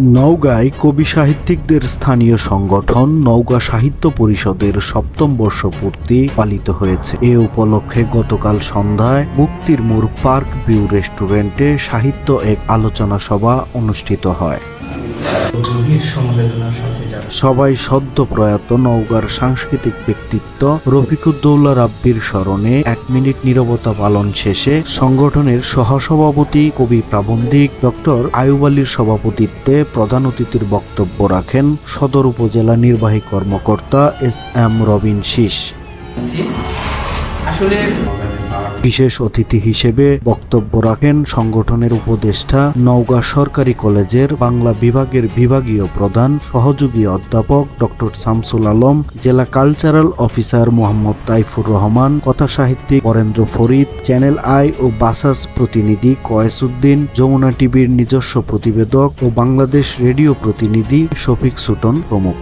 নওগাঁয় কবি সাহিত্যিকদের স্থানীয় সংগঠন নওগাঁ সাহিত্য পরিষদের সপ্তম বর্ষ পূর্তি পালিত হয়েছে। এ উপলক্ষে গতকাল সন্ধ্যায় মুক্তির মোড় পার্ক ভিউ রেস্টুরেন্টে সাহিত্য এক আলোচনা সভা অনুষ্ঠিত হয়। সবাই সদ্য প্রয়াত নওগাঁর সাংস্কৃতিক ব্যক্তিত্ব রফিকুদ্দৌলা রাব্বির স্মরণে এক মিনিট নীরবতা পালন শেষে সংগঠনের সহসভাপতি, কবি প্রাবন্ধিক ডক্টর আয়ুব আলীর সভাপতিত্বে প্রধান অতিথির বক্তব্য রাখেন সদর উপজেলা নির্বাহী কর্মকর্তা এস এম রবিন শীষ। আসলে বিশেষ অতিথি হিসেবে বক্তব্য রাখেন সংগঠনের উপদেষ্টা, নওগাঁ সরকারি কলেজের বাংলা বিভাগের বিভাগীয় প্রধান, সহযোগী অধ্যাপক ডক্টর শামসুল আলম, জেলা কালচারাল অফিসার মোহাম্মদ তাইফুর রহমান, কথা সাহিত্যিক বরেন্দ্র ফরিদ, চ্যানেল আই ও বাসাস প্রতিনিধি কয়েসউদ্দিন যমুনা টিভির নিজস্ব প্রতিবেদক ও বাংলাদেশ রেডিও প্রতিনিধি শফিক সুটন প্রমুখ।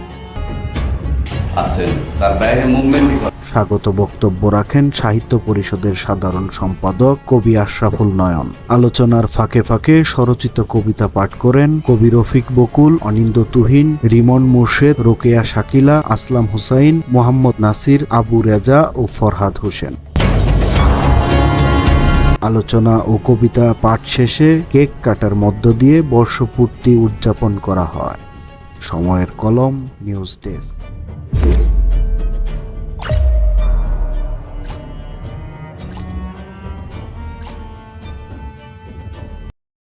আছেন তার বাইরে মুভমেন্ট স্বাগত বক্তব্য রাখেন সাহিত্য পরিষদের সাধারণ সম্পাদক কবি আশরাফুল নয়ন। আলোচনার ফাঁকে ফাঁকে স্বরচিত কবিতা পাঠ করেন কবি রফিক বকুল, অনিন্দ তুহিন, রিমন মোর্শেদ, রোকেয়া শাকিলা, আসলাম হুসাইন, মোহাম্মদ নাসির, আবু রেজা ও ফরহাদ হোসেন। আলোচনা ও কবিতা পাঠ শেষে কেক কাটার মধ্য দিয়ে বর্ষপূর্তি উদযাপন করা হয়। সময়ের কলম, নিউজ ডেস্ক। Thank you.